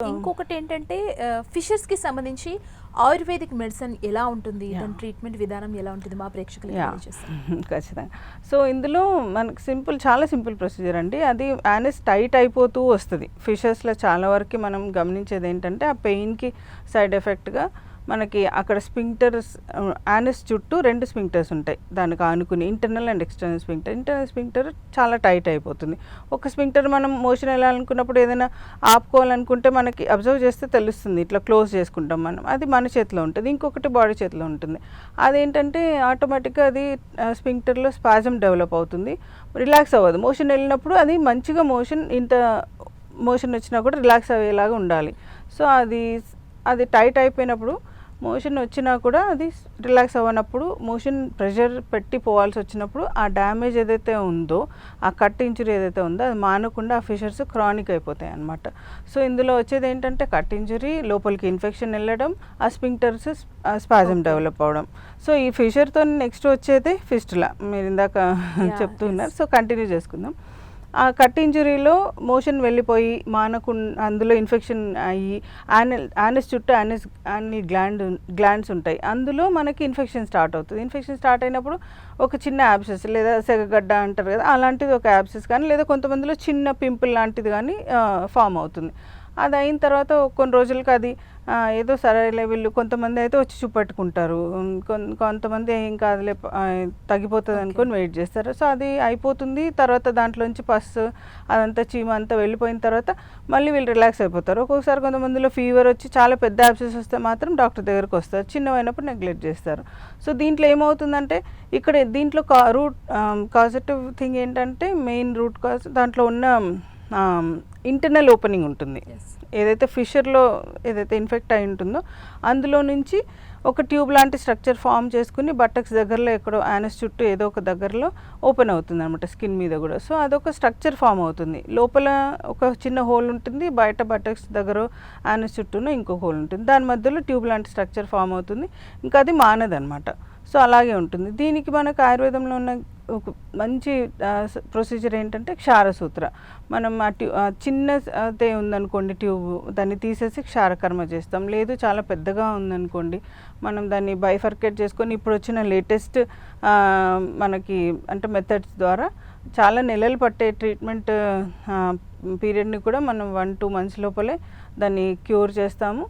ఇంకొకటి ఏంటంటే ఫిషెస్కి సంబంధించి ఆయుర్వేదిక్ మెడిసిన్ ఎలా ఉంటుంది? దాని ట్రీట్మెంట్ విధానం ఎలా ఉంటుంది? మా తెలియజేస్తాం ఖచ్చితంగా. సో ఇందులో మనకు సింపుల్ చాలా సింపుల్ ప్రొసీజర్ అండి. అది యానస్ టైట్ అయిపోతూ వస్తుంది. ఫిషెస్లో చాలా వరకు మనం గమనించేది ఏంటంటే ఆ పెయిన్కి సైడ్ ఎఫెక్ట్గా మనకి అక్కడ స్పింక్టర్స్ యానిస్ చుట్టూ రెండు స్పింక్టర్స్ ఉంటాయి. దానికి ఆనుకుని internal and external sphincter. Internal sphincter చాలా టైట్ అయిపోతుంది. ఒక స్పింక్టర్ మనం మోషన్ వెళ్ళాలనుకున్నప్పుడు ఏదైనా ఆపుకోవాలనుకుంటే మనకి అబ్జర్వ్ చేస్తే తెలుస్తుంది. ఇట్లా క్లోజ్ చేసుకుంటాం మనం. అది మన చేతిలో ఉంటుంది. ఇంకొకటి బాడీ చేతిలో ఉంటుంది. అదేంటంటే ఆటోమేటిక్గా అది స్పింక్టర్లో స్పాజం డెవలప్ అవుతుంది. రిలాక్స్ అవ్వదు. మోషన్ వెళ్ళినప్పుడు అది మంచిగా మోషన్ ఇంత మోషన్ వచ్చినా కూడా రిలాక్స్ అయ్యేలాగా ఉండాలి. సో అది అది టైట్ అయిపోయినప్పుడు మోషన్ వచ్చినా కూడా అది రిలాక్స్ అవ్వనప్పుడు మోషన్ ప్రెషర్ పెట్టి పోవాల్సి వచ్చినప్పుడు ఆ డ్యామేజ్ ఏదైతే ఉందో ఆ కట్ ఇంజురీ ఏదైతే ఉందో అది మానకుండా ఆ ఫిషర్స్ క్రానిక్ అయిపోతాయి అన్నమాట. సో ఇందులో వచ్చేది ఏంటంటే కట్ ఇంజురీ లోపలికి ఇన్ఫెక్షన్ వెళ్ళడం ఆ స్పింక్టర్స్ స్పాజం డెవలప్ అవడం. సో ఈ ఫిషర్తో నెక్స్ట్ వచ్చేది ఫిస్టులా. మీరు ఇందాక చెప్తున్నారు. సో కంటిన్యూ చేసుకుందాం. ఆ కట్ ఇంజురీలో మోషన్ వెళ్ళిపోయి మానకు అందులో ఇన్ఫెక్షన్ అయ్యి యానల్ యానస్ చుట్టూ యానస్ యానల్ గ్లాండ్ గ్లాండ్స్ ఉంటాయి. అందులో మనకి ఇన్ఫెక్షన్ స్టార్ట్ అవుతుంది. ఇన్ఫెక్షన్ స్టార్ట్ అయినప్పుడు ఒక చిన్న యాబ్సెస్ లేదా సెగగడ్డ అంటారు కదా అలాంటిది ఒక యాబ్సెస్ కానీ లేదా కొంతమందిలో చిన్న పింపుల్ లాంటిది కానీ ఫామ్ అవుతుంది. అది అయిన తర్వాత కొన్ని రోజులకి అది ఏదో సరే వీళ్ళు కొంతమంది అయితే వచ్చి చూపెట్టుకుంటారు. కొంతమంది ఏం కాదులే తగ్గిపోతుంది అనుకొని వెయిట్ చేస్తారు. సో అది అయిపోతుంది. తర్వాత దాంట్లోంచి పస్ అదంతా చీమ అంతా వెళ్ళిపోయిన తర్వాత మళ్ళీ వీళ్ళు రిలాక్స్ అయిపోతారు. ఒక్కొక్కసారి కొంతమందిలో ఫీవర్ వచ్చి చాలా పెద్ద యాబ్సెస్ వస్తే మాత్రం డాక్టర్ దగ్గరకు వస్తారు. చిన్నవైనప్పుడు నెగ్లెక్ట్ చేస్తారు. సో దీంట్లో ఏమవుతుందంటే ఇక్కడ దీంట్లో కా రూట్ కాజిటివ్ థింగ్ ఏంటంటే మెయిన్ రూట్ కాజ్ దాంట్లో ఉన్న ఇంటర్నల్ ఓపెనింగ్ ఉంటుంది. ఏదైతే ఫిషర్లో ఏదైతే ఇన్ఫెక్ట్ అయి ఉంటుందో అందులో నుంచి ఒక ట్యూబ్ లాంటి స్ట్రక్చర్ ఫామ్ చేసుకుని బట్టక్స్ దగ్గరలో ఎక్కడో యానస్ చుట్టూ ఏదో ఒక దగ్గరలో ఓపెన్ అవుతుంది అనమాట స్కిన్ మీద కూడా. సో అదొక స్ట్రక్చర్ ఫామ్ అవుతుంది. లోపల ఒక చిన్న హోల్ ఉంటుంది బయట బట్టక్స్ దగ్గర యానస్ చుట్టూనో ఇంకో హోల్ ఉంటుంది. దాని మధ్యలో ట్యూబ్ లాంటి స్ట్రక్చర్ ఫామ్ అవుతుంది. ఇంకా అది మానదనమాట సో అలాగే ఉంటుంది. దీనికి మనకు ఆయుర్వేదంలో ఉన్న ఒక మంచి ప్రొసీజర్ ఏంటంటే క్షారసూత్ర. మనం ఆ ట్యూ చిన్న ఉందనుకోండి ట్యూబ్ దాన్ని తీసేసి క్షారకర్మ చేస్తాం. లేదు చాలా పెద్దగా ఉందనుకోండి మనం దాన్ని బైఫర్కేట్ చేసుకొని ఇప్పుడు వచ్చిన లేటెస్ట్ మనకి అంటే మెథడ్స్ ద్వారా చాలా నెలలు పట్టే ట్రీట్మెంట్ పీరియడ్ని కూడా మనం వన్ టూ మంత్స్ లోపలే దాన్ని క్యూర్ చేస్తాము.